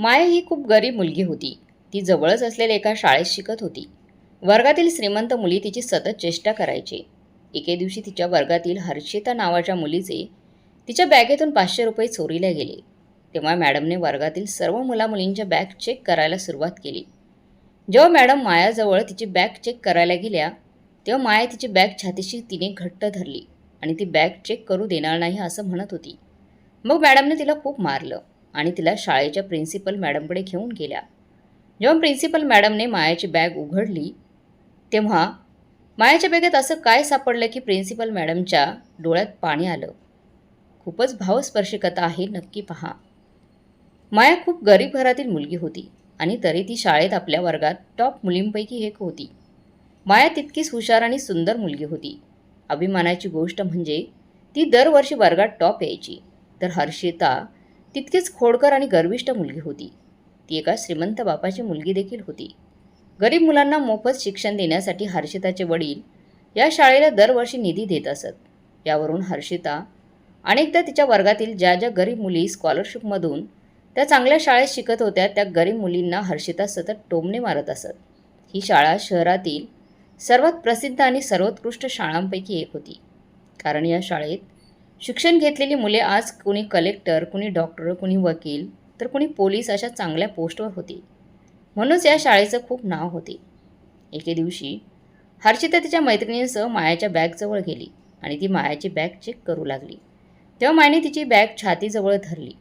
माया ही खूप गरीब मुलगी होती. ती जवळच असलेल्या एका शाळेत शिकत होती. वर्गातील श्रीमंत मुली तिची सतत चेष्टा करायचे. एके दिवशी तिच्या वर्गातील हर्षिता नावाच्या मुलीचे तिच्या बॅगेतून पाचशे रुपये चोरीला गेले. तेव्हा मॅडमने वर्गातील सर्व मुलामुलींच्या बॅग चेक करायला सुरुवात केली. जेव्हा मॅडम मायाजवळ तिची बॅग चेक करायला गेल्या तेव्हा माया तिची बॅग छातीशी तिने घट्ट धरली आणि ती बॅग चेक करू देणार नाही असं म्हणत होती. मग मॅडमने तिला खूप मारलं. आणि तिला शाळेच्या प्रिन्सिपल मॅडमकडे घेऊन गेल्या. जेव्हा प्रिन्सिपल मॅडमने मायाची बॅग उघडली तेव्हा मायाच्या बॅगेत असं काय सापडलं की प्रिन्सिपल मॅडमच्या डोळ्यात पाणी आलं? खूपच भावस्पर्शिकता आहे नक्की पहा. माया खूप गरीब घरातील मुलगी होती आणि तरी ती शाळेत आपल्या वर्गात टॉप मुलींपैकी एक होती. माया तितकीच हुशार आणि सुंदर मुलगी होती. अभिमानाची गोष्ट म्हणजे ती दरवर्षी वर्गात टॉप यायची. तर हर्षिता तितकीच खोडकर आणि गर्विष्ठ मुलगी होती. ती एका श्रीमंत बापाची मुलगी देखील होती. गरीब मुलांना मोफत शिक्षण देण्यासाठी हर्षिताचे वडील या शाळेला दरवर्षी निधी देत असत. यावरून हर्षिता अनेकदा तिच्या वर्गातील ज्या ज्या गरीब मुली स्कॉलरशिपमधून त्या चांगल्या शाळेत शिकत होत्या त्या गरीब मुलींना हर्षिता सतत टोमणे मारत असत. ही शाळा शहरातील सर्वात प्रसिद्ध आणि सर्वोत्कृष्ट शाळांपैकी एक होती. कारण या शाळेत शिक्षण घेतलेली मुले आज कुणी कलेक्टर कुणी डॉक्टर कुणी वकील तर कुणी पोलीस अशा चांगल्या पोस्टवर होती. म्हणूनच या शाळेचं खूप नाव होते. एके दिवशी हर्षिता तिच्या मैत्रिणींसह मायाच्या बॅगजवळ गेली आणि ती मायाची बॅग चेक करू लागली. तेव्हा मायने तिची बॅग छातीजवळ धरली.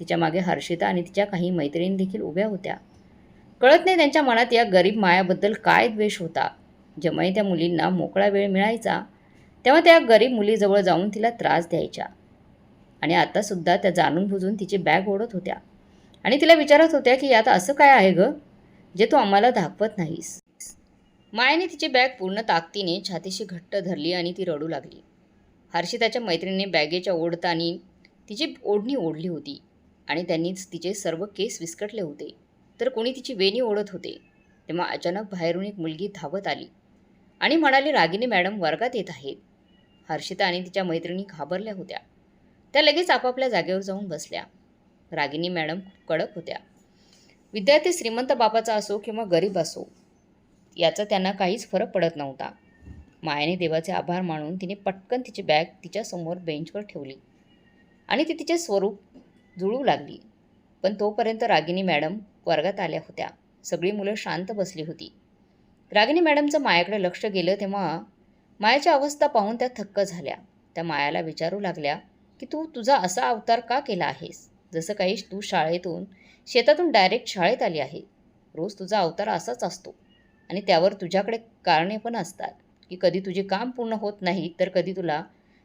तिच्यामागे हर्षिता आणि तिच्या काही मैत्रिणी देखील उभ्या होत्या. कळत नाही त्यांच्या मनात या गरीब मायाबद्दल काय द्वेष होता. जेव्हाही त्या मुलींना मोकळा वेळ मिळायचा? तेव्हा त्या गरीब मुलीजवळ जाऊन तिला त्रास द्यायच्या. आणि आतासुद्धा त्या जाणून बुजून तिची बॅग ओढत होत्या. आणि तिला विचारत होत्या की यात असं काय आहे गं? जे तू आम्हाला दाखवत नाहीस. मायाने तिची बॅग पूर्ण ताकदीने छातीशी घट्ट धरली आणि ती रडू लागली. हर्षिताच्या मैत्रिणीने बॅगेच्या ओढतानी तिची ओढणी ओढली होती आणि त्यांनीच तिचे सर्व केस विस्कटले होते. तर कोणी तिची वेणी ओढत होते. तेव्हा अचानक बाहेरून एक मुलगी धावत आली आणि म्हणाली रागिनी मॅडम वर्गात येत आहेत. हर्षिता आणि तिच्या मैत्रिणी घाबरल्या होत्या. त्या लगेच आपापल्या जागेवर जाऊन बसल्या. रागिनी मॅडम खूप कडक होत्या. विद्यार्थी श्रीमंत बापाचा असो किंवा गरीब असो याचा त्यांना काहीच फरक पडत नव्हता. मायाने देवाचे आभार मानून तिने पटकन तिची बॅग तिच्यासमोर बेंचवर ठेवली आणि ती तिचे स्वरूप जुळू लागली. पण तोपर्यंत रागिनी मॅडम वर्गात आल्या होत्या. सगळी मुलं शांत बसली होती. रागिनी मॅडमचं मायाकडे लक्ष गेलं तेव्हा मायाची अवस्था पाहून त्या थक्क झाल्या. त्या मायाला विचारू लागल्या की तू तुझा असा अवतार का केला आहेस? जसं काही तू शाळेतून शेतातून डायरेक्ट शाळेत आली आहे. रोज तुझा अवतार असाच असतो. आणि त्यावर तुझ्याकडे कारणे पण असतात. की कधी तुझे काम पूर्ण होत नाही तर कधी तुला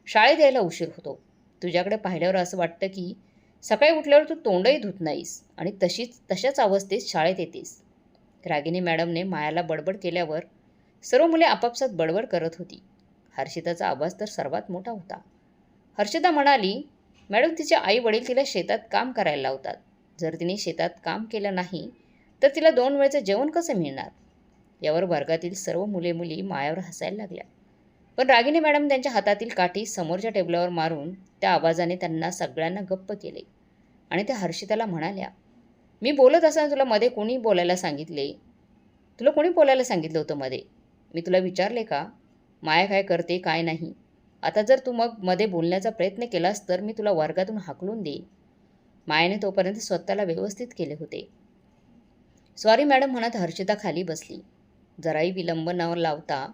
शाळेत यायला उशीर होतो. तुझ्याकडे पाहिल्यावर असं वाटतं की सकाळी उठल्यावर तू तोंडही धुत नाहीस आणि तशीच तशाच अवस्थेत शाळेत येतेस. रागिनी मॅडमने मायाला बडबड केल्यावर सर्व मुले आपापसात बडबड करत होती. हर्षिताचा आवाज तर सर्वात मोठा होता. हर्षिता म्हणाली मॅडम तिचे आई वडील तिला शेतात काम करायला लावतात. जर तिने शेतात काम केलं नाही तर तिला दोन वेळचं जेवण कसं मिळणार? यावर वर्गातील सर्व मुले मुली मायावर हसायला लागल्या. पण रागिनी मॅडम त्यांच्या हातातील काठी समोरच्या टेबलावर मारून त्या आवाजाने त्यांना सगळ्यांना गप्प केले. आणि त्या हर्षिताला म्हणाल्या मी बोलत असताना तुला मध्ये कोणी बोलायला सांगितले? तुला कोणी बोलायला सांगितलं होतं मध्ये? मी तुला विचारले का? माया काय करते काय नाही. आता जर तू मग मध्ये बोलण्याचा प्रयत्न केलास तर मी तुला वर्गातून हाकलून देईन मायाने तोपर्यंत स्वतःला व्यवस्थित केले होते. सॉरी मॅडम म्हणत हर्षिता खाली बसली. जराही विलंब न लावता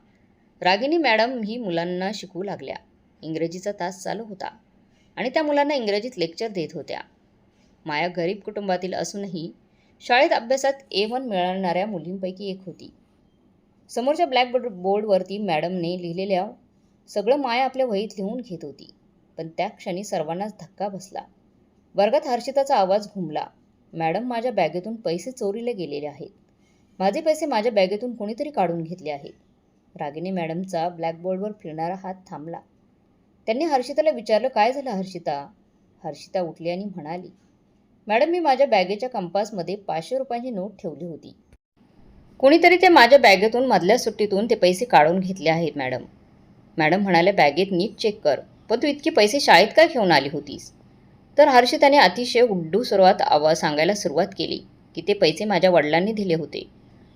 रागिनी मॅडम ही मुलांना शिकवू लागल्या. इंग्रजीचा तास चालू होता आणि त्या मुलांना इंग्रजीत लेक्चर देत होत्या. माया गरीब कुटुंबातील असूनही शाळेत अभ्यासात ए वन मिळवणाऱ्या मुलींपैकी एक होती. समोरच्या ब्लॅकबोर्ड बोर्डवरती मॅडमने लिहिलेल्या सगळं माया आपल्या वहीत लिहून घेत होती. पण त्या क्षणी सर्वांनाच धक्का बसला. वर्गात हर्षिताचा आवाज घुमला. मॅडम माझ्या बॅगेतून पैसे चोरीले गेलेले आहेत. माझे पैसे माझ्या बॅगेतून कोणीतरी काढून घेतले आहेत. रागिनी मॅडमचा ब्लॅकबोर्डवर फिरणारा हात थांबला. त्यांनी हर्षिताला विचारलं काय झालं हर्षिता? हर्षिता उठली आणि म्हणाली मॅडम मी माझ्या बॅगेच्या कंपासमध्ये पाचशे रुपयांची नोट ठेवली होती. कुणीतरी ते माझ्या बॅगेतून मधल्या सुट्टीतून ते पैसे काढून घेतले आहेत मॅडम. मॅडम म्हणाले बॅगेत नीट चेक कर पण तू इतकी पैसे शाळेत काय घेऊन आली होतीस? तर हर्षिताने अतिशय उड्डू सुरुवात आवा सांगायला सुरुवात केली की ते पैसे माझ्या वडिलांनी दिले होते.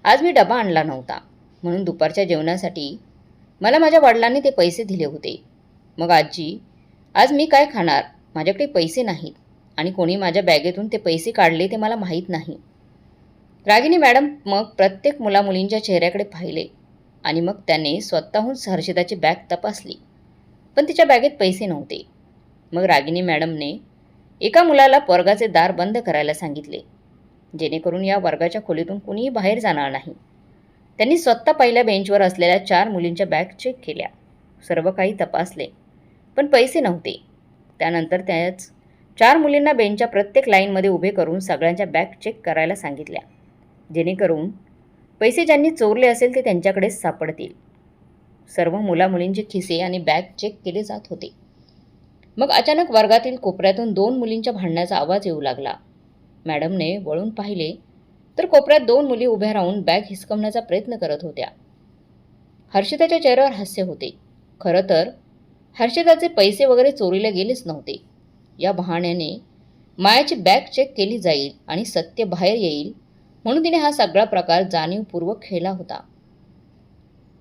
आज मी डबा आणला नव्हता म्हणून दुपारच्या जेवणासाठी मला माझ्या वडिलांनी ते पैसे दिले होते. मग आजी आज मी काय खाणार? माझ्याकडे पैसे नाहीत आणि कोणी माझ्या बॅगेतून ते पैसे काढले ते मला माहीत नाही. रागिनी मॅडम मग प्रत्येक मुलामुलींच्या चेहऱ्याकडे पाहिले आणि मग त्याने स्वतःहून हर्षिताची बॅग तपासली. पण तिच्या बॅगेत पैसे नव्हते. मग रागिनी मॅडमने एका मुलाला वर्गाचे दार बंद करायला सांगितले जेणेकरून या वर्गाच्या खोलीतून कुणीही बाहेर जाणार नाही. त्यांनी स्वतः पहिल्या बेंचवर असलेल्या चार मुलींच्या बॅग चेक केल्या. सर्व काही तपासले पण पैसे नव्हते. त्यानंतर त्याच चार मुलींना बेंचच्या प्रत्येक लाईनमध्ये उभे करून सगळ्यांच्या बॅग चेक करायला सांगितल्या. जेणेकरून पैसे ज्यांनी चोरले असेल ते त्यांच्याकडेच सापडतील. सर्व मुलामुलींचे खिसे आणि बॅग चेक केले जात होते. मग अचानक वर्गातील कोपऱ्यातून दोन मुलींच्या भांडण्याचा आवाज येऊ लागला. मॅडमने वळून पाहिले तर कोपऱ्यात दोन मुली उभ्या राहून बॅग हिसकवण्याचा प्रयत्न करत होत्या. हर्षिताच्या चेहऱ्यावर हास्य होते. खरं तर हर्षिताचे पैसे वगैरे चोरीला गेलेच नव्हते. या बहाण्याने मायाची बॅग चेक केली जाईल आणि सत्य बाहेर येईल म्हणून तिने हा सगळा प्रकार जाणीवपूर्वक खेळला होता.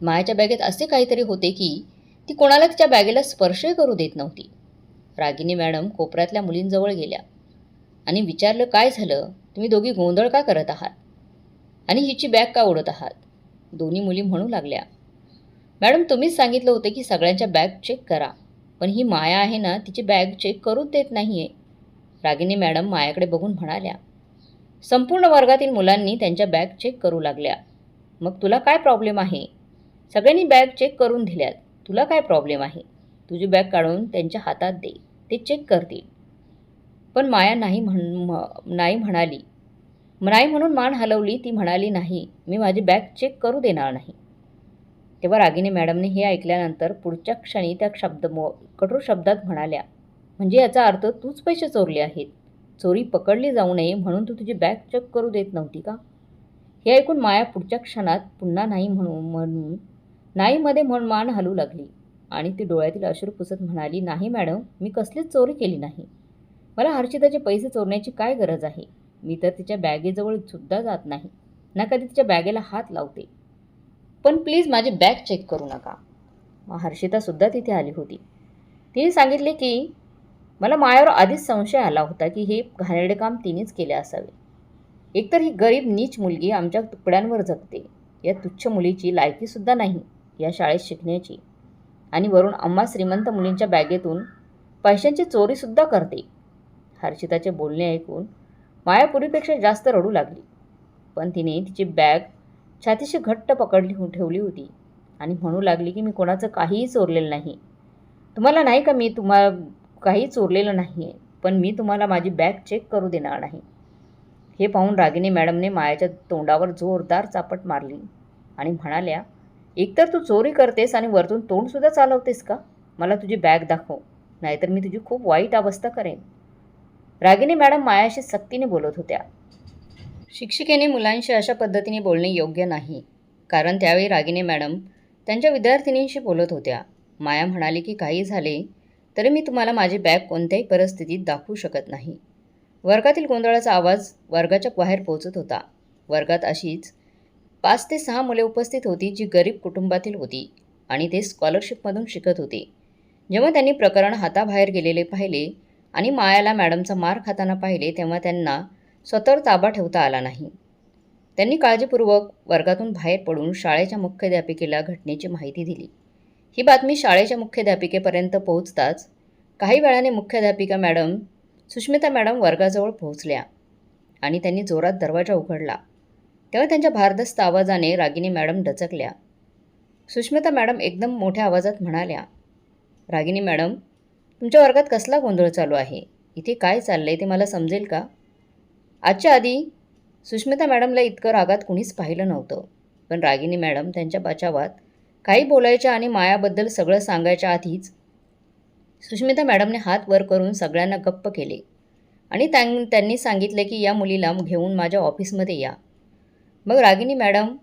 मायाच्या बॅगेत असे काहीतरी होते की ती कोणाला तिच्या बॅगेला स्पर्शही करू देत नव्हती. रागिनी मॅडम कोपऱ्यातल्या मुलींजवळ गेल्या आणि विचारलं काय झालं? तुम्ही दोघी गोंधळ का करत आहात? आणि हिची बॅग का ओढत आहात? दोन्ही मुली म्हणू लागल्या. मॅडम तुम्हीच सांगितलं होतं की सगळ्यांच्या बॅग चेक करा पण ही माया आहे ना तिची बॅग चेक करूच देत नाही आहे रागिनी मॅडम मायाकडे बघून म्हणाल्या संपूर्ण वर्गातील मुलांनी त्यांच्या बॅग चेक करू लागल्या. मग तुला काय प्रॉब्लेम आहे? सगळ्यांनी बॅग चेक करून दिल्यात. तुला काय प्रॉब्लेम आहे? तुझी बॅग काढून त्यांच्या हातात दे. ते चेक करतील. पण माया नाही म्हण नाही म्हणाली. नाही म्हणून मान हलवली ती म्हणाली नाही मी माझी बॅग चेक करू देणार नाही. तेव्हा रागिनी मॅडमने हे ऐकल्यानंतर पुढच्या क्षणी त्या शब्द कठोर शब्दात म्हणाल्या म्हणजे याचा अर्थ तूच पैसे चोरले आहेत? चोरी पकडली जाऊ नये म्हणून तू तुझी बॅग चेक करू देत नव्हती का? हे ऐकून माया पुढच्या क्षणात पुन्हा नाही म्हणून म्हणून नाहीमध्ये म्हण मान हलू लागली आणि ती डोळ्यातील अश्रू पुसत म्हणाली नाही मॅडम मी कसलीच चोरी केली नाही. मला हर्षिताचे पैसे चोरण्याची काय गरज आहे? मी तर तिच्या बॅगेजवळ सुद्धा जात नाही. ना कधी तिच्या बॅगेला हात लावते. पण प्लीज माझी बॅग चेक करू नका. हर्षितासुद्धा तिथे आली होती. तिने सांगितले की मला मायावर आधीच संशय आला होता की हे घाणेरडे काम तिनेच केले असावे. एकतर ही गरीब नीच मुलगी आमच्या तुकड्यांवर जगते. या तुच्छ मुलीची लायकीसुद्धा नाही या शाळेत शिकण्याची. आणि वरून अम्मा श्रीमंत मुलींच्या बॅगेतून पैशांची चोरीसुद्धा करते. हर्षिताचे बोलणे ऐकून माया पूर्वीपेक्षा जास्त रडू लागली. पण तिने तिची बॅग छातीशी घट्ट पकडली ठेवली होती आणि म्हणू लागली की मी कोणाचं काहीही चोरलेलं नाही. तुम्हाला नाही का मी तुम्हा काही चोरलेलं नाही आहे पण मी तुम्हाला माझी बॅग चेक करू देणार नाही. हे पाहून रागिनी मॅडमने मायाच्या तोंडावर जोरदार चापट मारली आणि म्हणाल्या एकतर तू चोरी करतेस आणि वरतून तोंडसुद्धा चालवतेस का? मला तुझी बॅग दाखव नाहीतर मी तुझी खूप वाईट अवस्था करेन. रागिनी मॅडम मायाशी सक्तीने बोलत होत्या. शिक्षिकेने मुलांशी अशा पद्धतीने बोलणे योग्य नाही कारण त्यावेळी रागिनी मॅडम त्यांच्या विद्यार्थिनींशी बोलत होत्या. माया म्हणाली की काही झाले तरी मी तुम्हाला माझी बॅग कोणत्याही परिस्थितीत दाखवू शकत नाही. वर्गातील गोंधळाचा आवाज वर्गाच्या बाहेर पोहोचत होता. वर्गात अशीच पाच ते सहा मुले उपस्थित होती जी गरीब कुटुंबातील होती आणि ते स्कॉलरशिपमधून शिकत होते. जेव्हा त्यांनी प्रकरण हाताबाहेर गेलेले पाहिले आणि मायाला मॅडमचा मार खाताना पाहिले तेव्हा त्यांना स्वतःवर ताबा ठेवता आला नाही. त्यांनी काळजीपूर्वक वर्गातून बाहेर पडून शाळेच्या मुख्याध्यापिकेला घटनेची माहिती दिली. ही बातमी शाळेच्या मुख्याध्यापिकेपर्यंत पोहोचताच काही वेळाने मुख्याध्यापिका मॅडम सुष्मिता मॅडम वर्गाजवळ पोहोचल्या आणि त्यांनी जोरात दरवाजा उघडला. तेव्हा त्यांच्या भारदस्त आवाजाने रागिनी मॅडम डचकल्या. सुष्मिता मॅडम एकदम मोठ्या आवाजात म्हणाल्या रागिनी मॅडम तुमच्या वर्गात कसला गोंधळ चालू आहे? इथे काय चाललं आहे ते मला समजेल का? आजच्या आधी सुष्मिता मॅडमला इतकं रागात कुणीच पाहिलं नव्हतं पण रागिनी मॅडम त्यांच्या बचावात काही बोलायच्या आणि मायाबद्दल सगळं सांगायच्या आधीच सुष्मिता मॅडमने हात वर करून सगळ्यांना गप्प केले. आणि त्यां त्यांनी सांगितले की या मुलीला घेऊन माझ्या ऑफिसमध्ये या. मग रागिनी मॅडम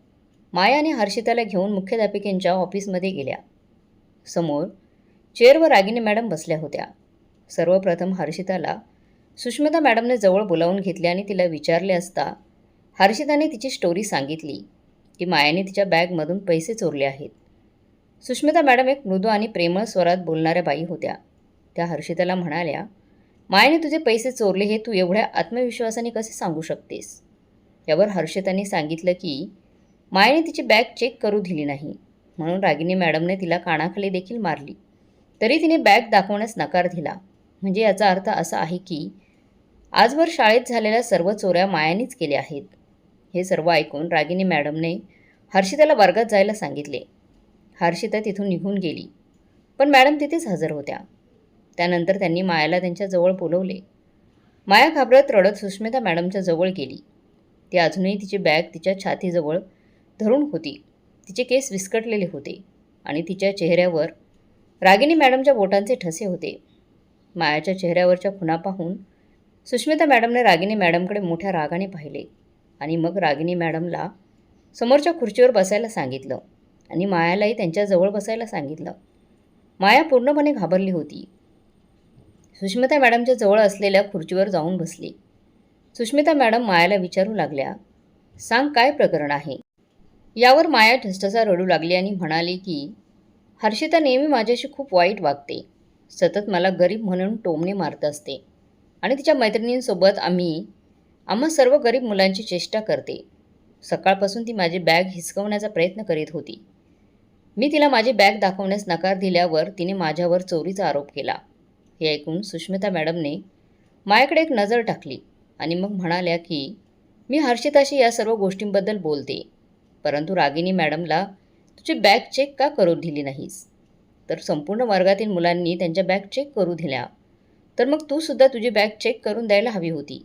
माया आणि हर्षिताला घेऊन मुख्याध्यापिकेंच्या ऑफिसमध्ये गेल्या. समोर चेअरवर रागिनी मॅडम बसल्या होत्या. सर्वप्रथम हर्षिताला सुष्मिता मॅडमने जवळ बोलावून घेतले आणि तिला विचारले असता हर्षिताने तिची स्टोरी सांगितली की मायाने तिच्या बॅगमधून पैसे चोरले आहेत. सुष्मिता मॅडम एक मृदू आणि प्रेमळ स्वरात बोलणाऱ्या बाई होत्या. त्या हर्षिताला म्हणाल्या मायाने तुझे पैसे चोरले हे तू एवढ्या आत्मविश्वासाने कसे सांगू शकतेस? यावर हर्षिताने सांगितलं की मायने तिची बॅग चेक करू दिली नाही म्हणून रागिनी मॅडमने तिला कानाखाली देखील मारली. तरी तिने बॅग दाखवण्यास नकार दिला. म्हणजे याचा अर्थ असा आहे की आजवर शाळेत झालेल्या सर्व चोऱ्या मायानेच केल्या आहेत. हे सर्व ऐकून रागिनी मॅडमने हर्षिताला वर्गात जायला सांगितले. हर्षिता तिथून निघून गेली. पण मॅडम तिथेच हजर होत्या. त्यानंतर त्यांनी मायाला त्यांच्याजवळ बोलवले. माया घाबरत रडत सुष्मिता मॅडमच्या जवळ गेली. ती अजूनही तिची बॅग तिच्या छातीजवळ धरून होती. तिचे केस विस्कटलेले होते आणि तिच्या चेहऱ्यावर रागिनी मॅडमच्या बोटांचे ठसे होते. मायाच्या चेहऱ्यावरच्या खुणा पाहून सुष्मिता मॅडमने रागिनी मॅडमकडे मोठ्या रागाने पाहिले आणि मग रागिनी मॅडमला समोरच्या खुर्चीवर बसायला सांगितलं. आणि मायालाही त्यांच्याजवळ बसायला सांगितलं. माया पूर्णपणे घाबरली होती. सुष्मिता मॅडमच्या जवळ असलेल्या खुर्चीवर जाऊन बसली. सुष्मिता मॅडम मायाला विचारू लागल्या सांग काय प्रकरण आहे? यावर माया ठसठसा रडू लागली आणि म्हणाली की हर्षिता नेहमी माझ्याशी खूप वाईट वागते. सतत मला गरीब म्हणून टोमणे मारत असते. आणि तिच्या मैत्रिणींसोबत आम्ही आम्हा सर्व गरीब मुलांची चेष्टा करते. सकाळपासून ती माझी बॅग हिसकवण्याचा प्रयत्न करीत होती. मी तिला माझी बॅग दाखवण्यास नकार दिल्यावर तिने माझ्यावर चोरीचा आरोप केला. हे ऐकून सुष्मिता मॅडमने मायाकडे एक नजर टाकली आणि मग म्हणाल्या की मी हर्षिताशी या सर्व गोष्टींबद्दल बोलते परंतु रागिनी मॅडमला तुझी बॅग चेक का करू दिली नाहीस? तर संपूर्ण वर्गातील मुलांनी त्यांच्या बॅग चेक करू दिल्या. तर मग तू सुद्धा तुझी बॅग चेक करून द्यायला हवी होती.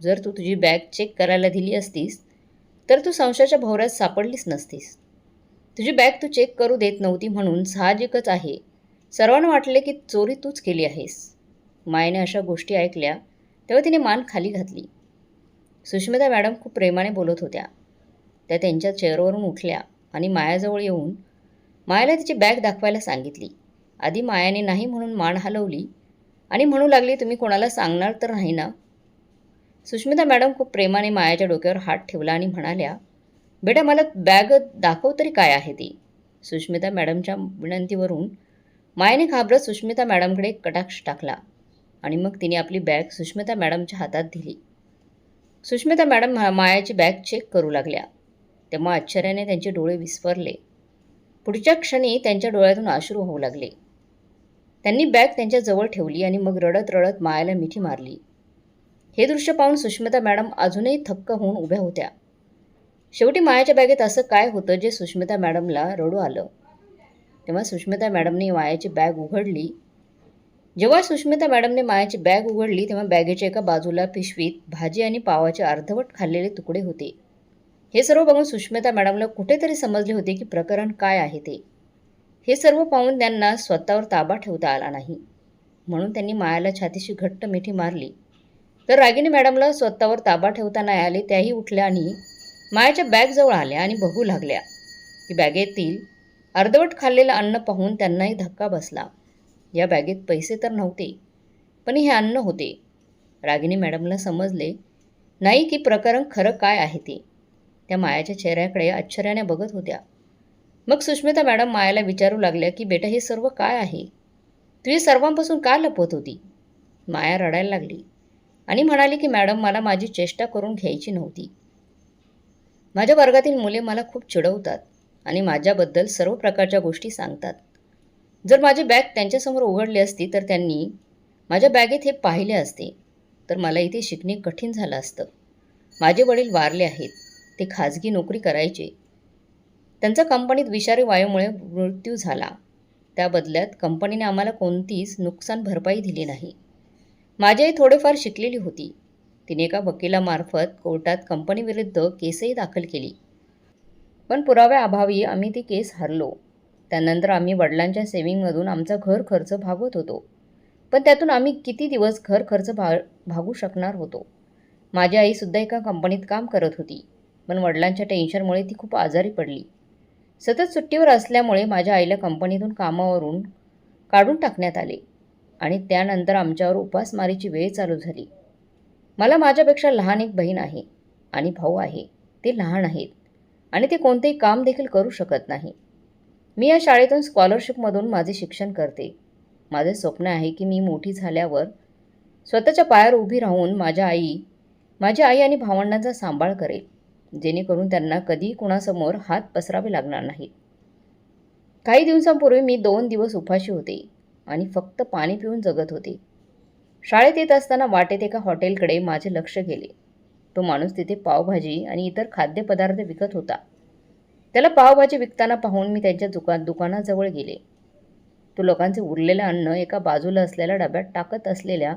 जर तू तुझी बॅग चेक करायला दिली असतीस तर तू संशयाच्या भोवऱ्यात सापडलीच नसतीस. तुझी बॅग तू चेक करू देत नव्हती म्हणून साहजिकच आहे. सर्वांना वाटले की चोरी तूच केली आहेस. मायेने अशा गोष्टी ऐकल्या तेव्हा तिने मान खाली घातली. सुष्मिता मॅडम खूप प्रेमाने बोलत होत्या. त्या त्यांच्या चेअरवरून उठल्या आणि मायाजवळ येऊन मायाला तिची बॅग दाखवायला सांगितली. आधी मायाने नाही म्हणून मान हलवली आणि म्हणू लागली तुम्ही कोणाला सांगणार तर नाही ना? सुष्मिता मॅडम खूप प्रेमाने मायाच्या डोक्यावर हात ठेवला आणि म्हणाल्या बेटा मला बॅग दाखव तरी काय आहे ती? सुष्मिता मॅडमच्या विनंतीवरून मायने घाबरत सुष्मिता मॅडमकडे कटाक्ष टाकला आणि मग तिने आपली बॅग सुष्मिता मॅडमच्या हातात दिली. सुष्मिता मॅडम मायाची बॅग चेक करू लागल्या. तेव्हा आश्चर्याने त्यांचे डोळे विस्फरले पुढच्या क्षणी त्यांच्या डोळ्यातून अश्रू होऊ लागले. त्यांनी बॅग त्यांच्याजवळ ठेवली आणि मग रडत रडत मायाला मिठी मारली. हे दृश्य पाहून सुष्मिता मॅडम अजूनही थक्क होऊन उभ्या होत्या. शेवटी मायाच्या बॅगेत असं काय होतं जे सुष्मिता मॅडमला रडू आलं? तेव्हा सुष्मिता मॅडमने मायाची बॅग उघडली. जेव्हा सुष्मिता मॅडमने मायाची बॅग उघडली तेव्हा बॅगेच्या एका बाजूला पिशवीत भाजी आणि पावाचे अर्धवट खाल्लेले तुकडे होते. हे सर्व बघून सुष्मिता मॅडमला कुठेतरी समजले होते की प्रकरण काय आहे ते. हे सर्व पाहून त्यांना स्वतःवर ताबा ठेवता आला नाही. म्हणून त्यांनी मायाला छातीशी घट्ट मिठी मारली. तर रागिनी मॅडमला स्वतःवर ताबा ठेवता नाही आले त्याही उठल्या आणि मायाच्या बॅगजवळ आल्या आणि बघू लागल्या. की बॅगेतील अर्धवट खाल्लेलं अन्न पाहून त्यांनाही धक्का बसला. या बॅगेत पैसे तर नव्हते पण हे अन्न होते. रागिनी मॅडमला समजले नाही की प्रकरण खरं काय आहे ते. त्या मायाच्या चेहऱ्याकडे आश्चर्याने बघत होत्या. मग सुष्मिता मॅडम मायाला विचारू लागल्या की बेटा हे सर्व काय आहे? तू हे सर्वांपासून का लपवत होती? माया रडायला लागली आणि म्हणाली की मॅडम मला माझी चेष्टा करून घ्यायची नव्हती. माझ्या वर्गातील मुले मला खूप चिडवतात आणि माझ्याबद्दल सर्व प्रकारच्या गोष्टी सांगतात. जर माझी बॅग त्यांच्यासमोर उघडली असती तर त्यांनी माझ्या बॅगेत हे पाहिले असते तर मला इथे शिकणे कठीण झालं असतं. माझे वडील वारले आहेत ते खाजगी नोकरी करायचे. त्यांचा कंपनीत विषारी वायूमुळे मृत्यू झाला. त्या बदल्यात कंपनीने आम्हाला कोणतीच नुकसान भरपाई दिली नाही. माझी आई थोडेफार शिकलेली होती तिने एका वकिलामार्फत कोर्टात कंपनीविरुद्ध केसही दाखल केली. पण पुराव्याअभावी आम्ही ती केस हरलो. त्यानंतर आम्ही वडिलांच्या सेविंगमधून आमचा घर खर्च भागवत होतो. पण त्यातून आम्ही किती दिवस घर खर्च भा भागू शकणार होतो? माझी आईसुद्धा एका कंपनीत काम करत होती. पण वडिलांच्या टेन्शनमुळे ती खूप आजारी पडली. सतत सुट्टीवर असल्यामुळे माझ्या आईला कंपनीतून कामावरून काढून टाकण्यात आले आणि त्यानंतर आमच्यावर उपासमारीची वेळ चालू झाली. मला माझ्यापेक्षा लहान एक बहीण आहे आणि भाऊ आहे. ते लहान आहेत आणि ते कोणतेही काम देखील करू शकत नाही. मी या शाळेतून स्कॉलरशिपमधून माझे शिक्षण करते. माझे स्वप्न आहे की मी मोठी झाल्यावर स्वतःच्या पायावर उभी राहून माझ्या आई माझी आई आणि भावंडांचा सांभाळ करेल जेणेकरून त्यांना कधीही कुणासमोर हात पसरावे लागणार नाहीत. काही दिवसांपूर्वी मी दोन दिवस उपाशी होते आणि फक्त पाणी पिऊन जगत होते. शाळेत येत असताना वाटेत एका हॉटेलकडे माझे लक्ष गेले. तो माणूस तिथे पावभाजी आणि इतर खाद्यपदार्थ विकत होता. त्याला पावभाजी विकताना पाहून मी त्यांच्या दुका दुकानाजवळ गेले. तो लोकांचे उरलेलं अन्न एका बाजूला असलेल्या डब्यात टाकत असलेल्या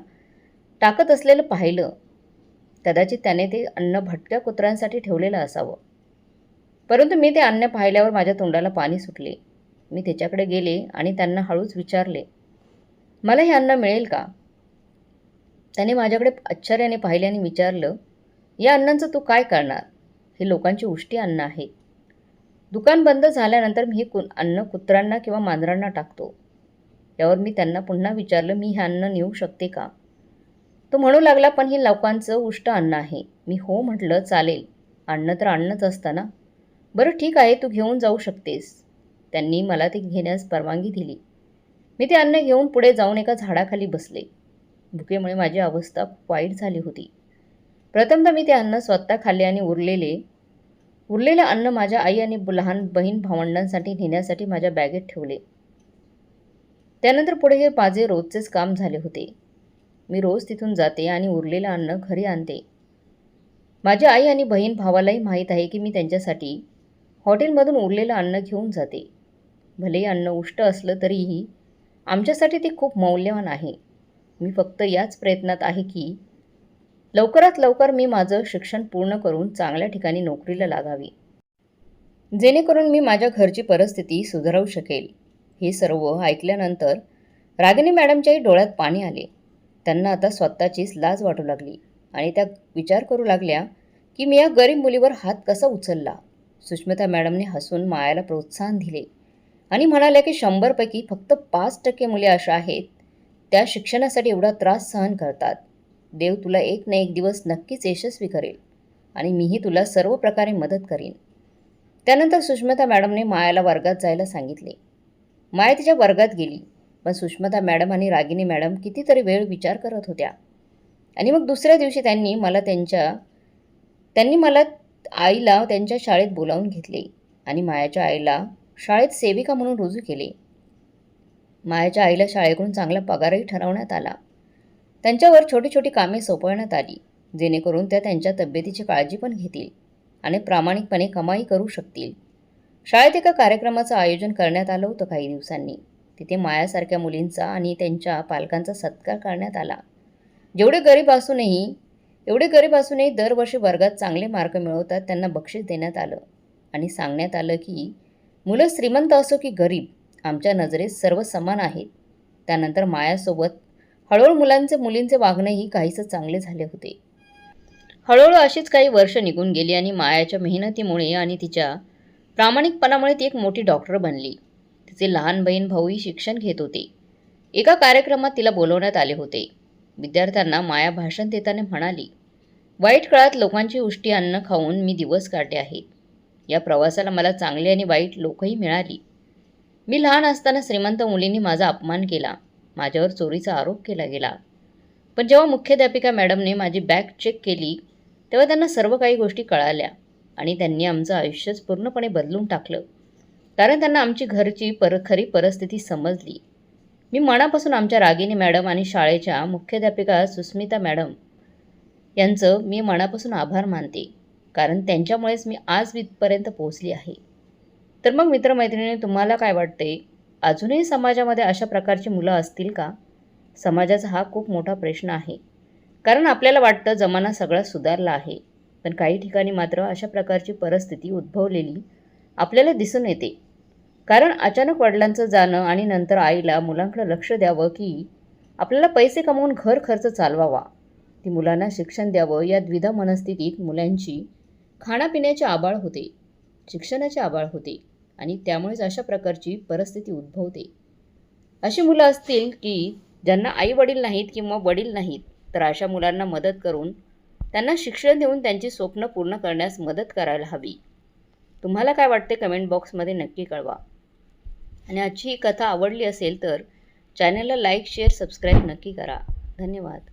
टाकत असलेलं पाहिलं. कदाचित त्याने ते अन्न भटक्या कुत्र्यांसाठी ठेवलेलं असावं. परंतु मी ते अन्न पाहिल्यावर माझ्या तोंडाला पाणी सुटले. मी त्याच्याकडे गेले आणि त्यांना हळूच विचारले मला हे अन्न मिळेल का? त्याने माझ्याकडे आश्चर्याने पाहिले आणि विचारलं या अन्नाचं तू काय करणार? हे लोकांची उष्टी अन्न आहे. दुकान बंद झाल्यानंतर मी हे कु अन्न कुत्र्यांना किंवा मांजरांना टाकतो. यावर मी त्यांना पुन्हा विचारलं मी हे अन्न नेऊ शकते का? तो म्हणू लागला पण हे लोकांचं उष्ट अन्न आहे. मी हो म्हटलं चालेल. अन्न तर अन्नच असतं ना? बरं ठीक आहे तू घेऊन जाऊ शकतेस. त्यांनी मला ते घेण्यास परवानगी दिली. मी ते अन्न घेऊन पुढे जाऊन एका झाडाखाली बसले. भुकेमुळे माझी अवस्था वाईट झाली होती. प्रथमतः मी ते अन्न स्वतः खाल्ले आणि उरलेले उरलेलं अन्न माझ्या आई आणि लहान बहीण भावंडांसाठी नेण्यासाठी माझ्या बॅगेत ठेवले. त्यानंतर पुढे हे माझे रोजचेच काम झाले होते. मी रोज तिथून जाते आणि उरलेलं अन्न घरी आणते. माझी आई आणि बहीण भावालाही माहीत आहे की मी त्यांच्यासाठी हॉटेलमधून उरलेलं अन्न घेऊन जाते. भलेही अन्न उष्ट असलं तरीही आमच्यासाठी ते खूप मौल्यवान आहे. मी फक्त याच प्रयत्नात आहे की लवकरात लवकर मी माझं शिक्षण पूर्ण करून चांगल्या ठिकाणी नोकरीला लागावी. जेणेकरून मी माझ्या घरची परिस्थिती सुधारवू शकेल. हे सर्व ऐकल्यानंतर रागिनी मॅडमच्याही डोळ्यात पाणी आले. त्यांना आता स्वतःचीच लाज वाटू लागली आणि त्या विचार करू लागल्या की मी या गरीब मुलीवर हात कसा उचलला? सुष्मिता मॅडमने हसून मायाला प्रोत्साहन दिले आणि म्हणाल्या की शंभरपैकी फक्त पाच टक्के मुले अशा आहेत त्या शिक्षणासाठी एवढा त्रास सहन करतात. देव तुला एक ना एक दिवस नक्कीच यशस्वी करेल आणि मीही तुला सर्व प्रकारे मदत करीन. त्यानंतर सुष्मिता मॅडमने मायाला वर्गात जायला सांगितले. माया तिच्या वर्गात गेली पण सुष्मिता मॅडम आणि रागिनी मॅडम कितीतरी वेळ विचार करत होत्या. आणि मग दुसऱ्या दिवशी त्यांनी मला त्यांच्या त्यांनी मला आईला त्यांच्या शाळेत बोलावून घेतले आणि मायाच्या आईला शाळेत सेविका म्हणून रुजू केले. मायाच्या आईला शाळेकडून चांगला पगारही ठरवण्यात आला. त्यांच्यावर छोटी छोटी कामे सोपवण्यात आली जेणेकरून त्या त्यांच्या तब्येतीची काळजी पण घेतील आणि प्रामाणिकपणे कमाई करू शकतील. शाळेत एका कार्यक्रमाचं आयोजन करण्यात आलं होतं काही दिवसांनी. तिथे मायासारख्या मुलींचा आणि त्यांच्या पालकांचा सत्कार करण्यात आला. जेवढे गरीब असूनही एवढे गरीब असूनही दरवर्षी वर्गात चांगले मार्क मिळवतात त्यांना बक्षीस देण्यात आलं आणि सांगण्यात आलं की मुलं श्रीमंत असो की गरीब आमच्या नजरेत सर्व समान आहेत त्यानंतर मायासोबत हळूहळू मुलांचे मुलींचे वागणेही काहीसं चांगले झाले होते. हळूहळू अशीच काही वर्ष निघून गेली आणि मायाच्या मेहनतीमुळे आणि तिच्या प्रामाणिकपणामुळे ती एक मोठी डॉक्टर बनली. तिचे लहान बहीण भाऊही शिक्षण घेत होते. एका कार्यक्रमात तिला बोलवण्यात आले होते. विद्यार्थ्यांना माया भाषण देताना म्हणाली वाईट काळात लोकांची उष्टी अन्न खाऊन मी दिवस काढले आहेत. या प्रवासाला मला चांगली आणि वाईट लोकही मिळाली. मी लहान असताना श्रीमंत मुलींनी माझा अपमान केला. माझ्यावर चोरीचा आरोप केला गेला. पण जेव्हा मुख्याध्यापिका मॅडमने माझी बॅग चेक केली तेव्हा त्यांना सर्व काही गोष्टी कळाल्या आणि त्यांनी आमचं आयुष्यच पूर्णपणे बदलून टाकलं. कारण त्यांना आमची घरची पर खरी परिस्थिती समजली. मी मनापासून आमच्या रागिनी मॅडम आणि शाळेच्या मुख्याध्यापिका सुस्मिता मॅडम यांचं मी मनापासून आभार मानते. कारण त्यांच्यामुळेच मी आज इथपर्यंत पोहोचली आहे. तर मग मित्रमैत्रिणी तुम्हाला काय वाटते अजूनही समाजामध्ये अशा प्रकारची मुलं असतील का? समाजाचा हा खूप मोठा प्रश्न आहे. कारण आपल्याला वाटतं जमाना सगळा सुधारला आहे. पण काही ठिकाणी मात्र अशा प्रकारची परिस्थिती उद्भवलेली आपल्याला दिसून येते. कारण अचानक वडिलांचं जाणं आणि नंतर आईला मुलांकडे लक्ष द्यावं की आपल्याला पैसे कमवून घर खर्च चालवावा. ती मुलांना शिक्षण द्यावं या द्विधा मनस्थितीत मुलांची खाण्यापिण्याचे आबाळ होते. शिक्षणाचे आबाळ होते. आणि त्यामुळेच अशा प्रकारची परिस्थिती उद्भवते. अशी मुलं असतील की ज्यांना आई वडील नाहीत किंवा वडील नाहीत तर अशा मुलांना मदत करून त्यांना शिक्षण देऊन त्यांची स्वप्न पूर्ण करण्यास मदत करायला हवी. तुम्हाला काय वाटते कमेंट बॉक्समध्ये नक्की कळवा. आणि आजची ही कथा आवडली असेल तर चॅनलला लाईक शेअर सबस्क्राईब नक्की करा. धन्यवाद.